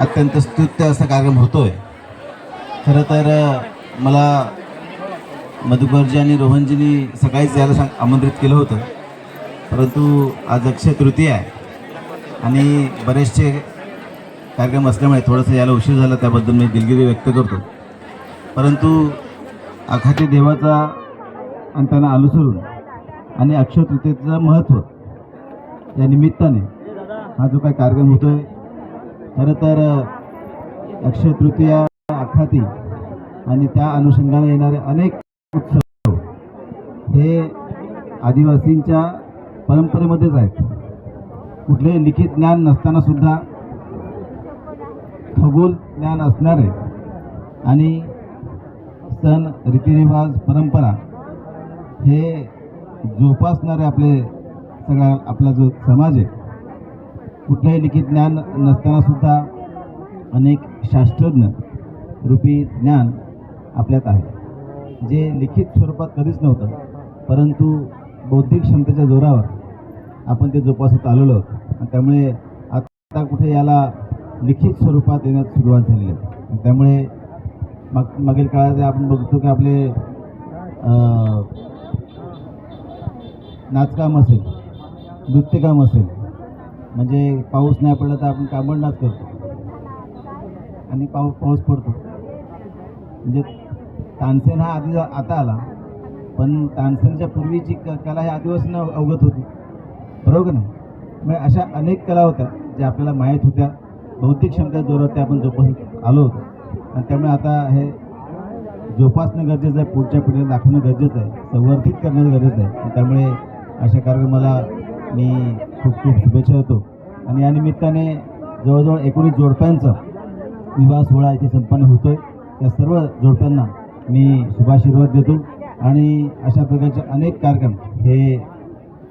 अत्यंत स्तुत्य असा कार्यक्रम होतोय. खरं तर मला मधुकरजी आणि रोहनजींनी सकाळीच यायला सांग आमंत्रित केलं होतं. परंतु आज अक्षय तृतीय आहे आणि बरेचसे कार्यक्रम असल्यामुळे थोडंसं यायला उशीर झाला त्याबद्दल मी दिलगिरी व्यक्त करतो. परंतु आखाती देवाचा आणि त्यांना अनुसरून आणि अक्षय तृतीयेचं महत्त्व या निमित्ताने हा जो काही कार्यक्रम होतो आहे खरं तर अक्षय तृतीया आखाती आणि त्या अनुषंगाने येणारे अनेक उत्सव हे आदिवासींच्या परंपरेमध्येच आहेत. कुठलेही लिखित ज्ञान नसताना सुद्धा खगोल ज्ञान असणारे आणि सण रीतिरिवाज परंपरा हे जोपासणारे आपले सगळा आपला जो समाज आहे कुठलंही लिखित ज्ञान नसताना सुद्धा अनेक शास्त्रज्ञ रूपी ज्ञान आपल्यात आहे. जे लिखित स्वरूपात कधीच नव्हतं परंतु बौद्धिक क्षमतेच्या जोरावर आपण ते जोपासत आलेलो आहोत. आणि त्यामुळे आता कुठे याला लिखित स्वरूपात येण्यास सुरुवात झालेली आहे. त्यामुळे माग मागील काळात आपण बघतो की आपले नाचकाम असेल नृत्यकाम असेल म्हणजे पाऊस नाही पडला तर आपण कांबडनाच करतो. आणि पाऊस पाऊस पडतो. म्हणजे तानसेन हा आधी आता आला. पण तानसेनच्या पूर्वीची क कला ही आदिवासींना अवगत होती. बरोबर नाही? म्हणजे अशा अनेक कला होत्या ज्या आपल्याला माहीत होत्या. बौद्धिक क्षमता जोरात त्या आपण जोपासत आलो होतो. आणि त्यामुळे आता हे जोपासणं गरजेचं आहे. पुढच्या पिढीला दाखवणं गरजेचं आहे. संवर्धित करणं गरजेचं आहे. त्यामुळे अशा कार्यक्रमाला मी खूप खूप शुभेच्छा देतो आणि या निमित्ताने जवळजवळ एकोणीस जोडप्यांचा विवाह सोहळा इथे संपन्न आहे त्या सर्व जोडप्यांना मी शुभाशीर्वाद देतो. आणि अशा प्रकारचे अनेक कार्यक्रम हे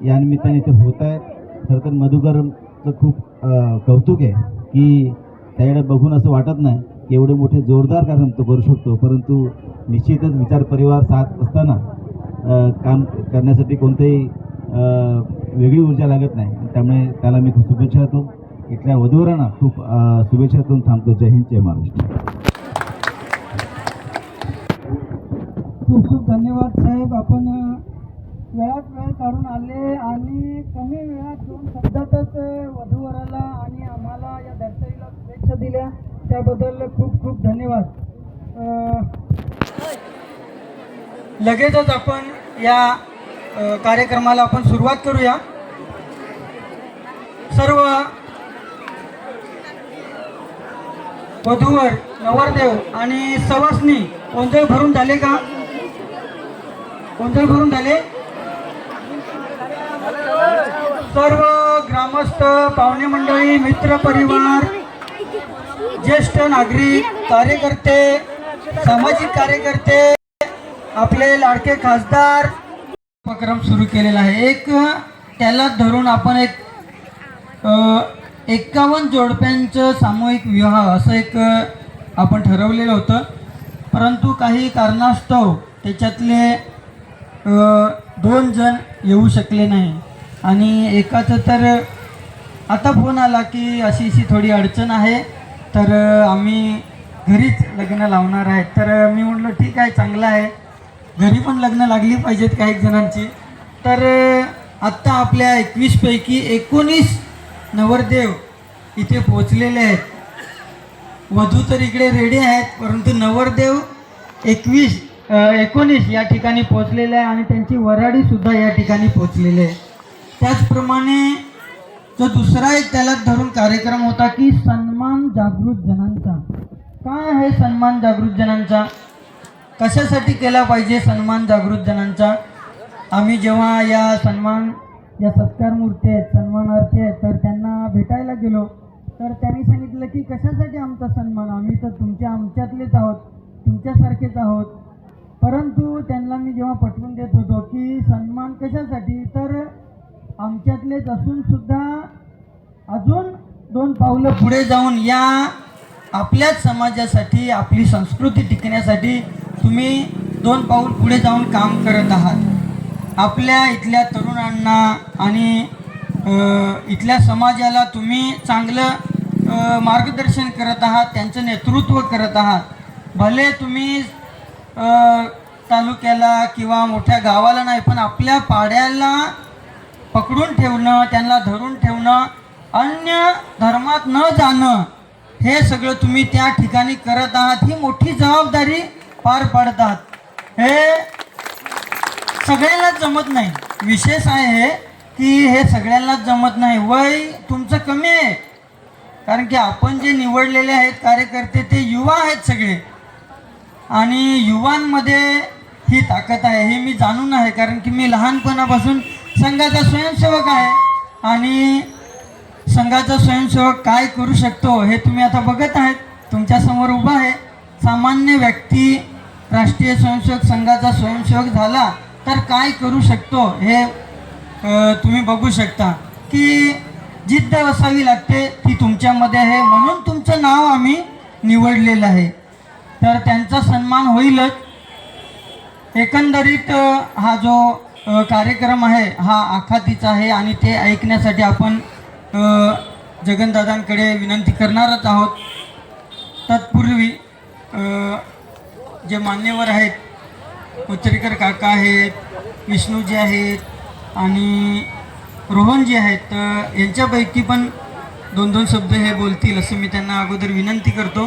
या निमित्ताने इथे होत आहेत. खरं तर मधुकरचं खूप कौतुक आहे की त्याकडे बघून असं वाटत नाही की एवढे मोठे जोरदार कार्यक्रम तो करू शकतो. परंतु निश्चितच विचार परिवार साथ असताना काम करण्यासाठी कोणतेही वेगळी ऊर्जा लागत नाही. त्यामुळे त्याला मी खूप शुभेच्छा देतो. इथल्या वधूवरांना खूप शुभेच्छा देऊन थांबतो. जय हिंद जय महाराष्ट्र. खूप खूप धन्यवाद साहेब. आपण वेळात वेळ काढून आले आणि कमी वेळात दोन शब्दातच वधूवराला आणि आम्हाला या दर्शनीला शुभेच्छा दिल्या. त्याबद्दल खूप खूप धन्यवाद. लगेचच आपण या कार्यक्रमाला आपण सुरुवात करूया. सर्व वधूवर नवरदेव आणि सवासनी गोंधळ भरून झाले का? गोंधळ भरून झाले? सर्व ग्रामस्थ पाहुणे मंडळी मित्र परिवार ज्येष्ठ नागरिक कार्यकर्ते सामाजिक कार्यकर्ते आपले लाडके खासदार उपक्रम सुरू केलेला आहे. एक त्याला धरून आपण एक एक्कावन्न जोडप्यांचं सामूहिक विवाह असं एक आपण ठरवलेलं होतं. परंतु काही कारणास्तव त्याच्यातले दोन जण येऊ शकले नाही. आणि एकाचं तर आता फोन आला की अशी अशी थोडी अडचण आहे. तर आम्ही घरीच लग्न लावणार आहे. तर मी म्हटलं ठीक आहे चांगलं आहे. घरी पण लग्न लागली पाहिजेत काही जणांची. तर आत्ता आपल्या एकवीसपैकी एकोणीस नवरदेव इथे पोचलेले आहेत. वधू तर इकडे रेडी आहेत परंतु नवरदेव एकवीस एकोणीस या ठिकाणी पोचलेले आहे आणि त्यांची वराडीसुद्धा या ठिकाणी पोचलेली आहे. त्याचप्रमाणे जो दुसरा एक त्याला धरून कार्यक्रम होता की सन्मान जागृत जनांचा. काय आहे सन्मान जागृत जनांचा? कशासाठी केला पाहिजे सन्मान जागृत जणांचा? आम्ही जेव्हा या सन्मान या सत्कार मूर्ती आहेत सन्मानार्थी आहेत तर त्यांना भेटायला गेलो. तर त्यांनी सांगितलं की कशासाठी आमचा सन्मान? आम्ही तर तुमच्या आमच्यातलेच आहोत तुमच्यासारखेच आहोत. परंतु त्यांना मी जेव्हा पटवून देत होतो की सन्मान कशासाठी तर आमच्यातलेच असून सुद्धा अजून दोन पावलं पुढे जाऊन या आपल्याच समाजासाठी आपली संस्कृती टिकण्यासाठी तुम्ही दोन पाऊल पुढे जाऊन काम करत आहात. आपल्या इथल्या तरुणांना आणि इथल्या समाजाला तुम्ही चांगलं मार्गदर्शन करत आहात त्यांचं नेतृत्व करत आहात. भले तुम्ही तालुक्याला किंवा मोठ्या गावाला नाही पण आपल्या पाड्याला पकडून ठेवणं त्यांना धरून ठेवणं अन्य धर्मात न जाणं हे सगळं तुम्ही त्या ठिकाणी करत आहात ही मोठी जबाबदारी पार पाडतात. हे सगळ्यांनाच जमत नाही. विशेष आहे की हे सगळ्यांनाच जमत नाही. वय तुमचं कमी आहे. कारण की आपण जे निवडलेले आहेत कार्यकर्ते ते युवा आहेत सगळे. आणि युवांमध्ये ही ताकद आहे हे मी जाणून आहे. कारण की मी लहानपणापासून संघाचा स्वयंसेवक आहे. आणि संघाचा स्वयंसेवक काय करू शकतो हे तुम्ही आता बघत आहेत. तुमच्यासमोर उभा आहे. सामान्य व्यक्ती राष्ट्रीय स्वयंसेवक संघाचा स्वयंसेवक झाला तर काय करू शकतो हे तुम्ही बघू शकता. की जिद्द असावी लागते ती तुमच्यामध्ये आहे म्हणून तुमचं नाव आम्ही निवडलेलं आहे. तर त्यांचा सन्मान होईलच. एकंदरीत हा जो कार्यक्रम आहे हा आखातीचा आहे आणि ते ऐकण्यासाठी आपण जगनदादांकडे विनंती करणारच आहोत. जे मान्यवर आहेत उचरीकर काका आहेत विष्णूजी आहेत आणि रोहनजी आहेत तर यांच्यापैकी पण दोन दोन शब्द हे बोलतील असं मी त्यांना अगोदर विनंती करतो.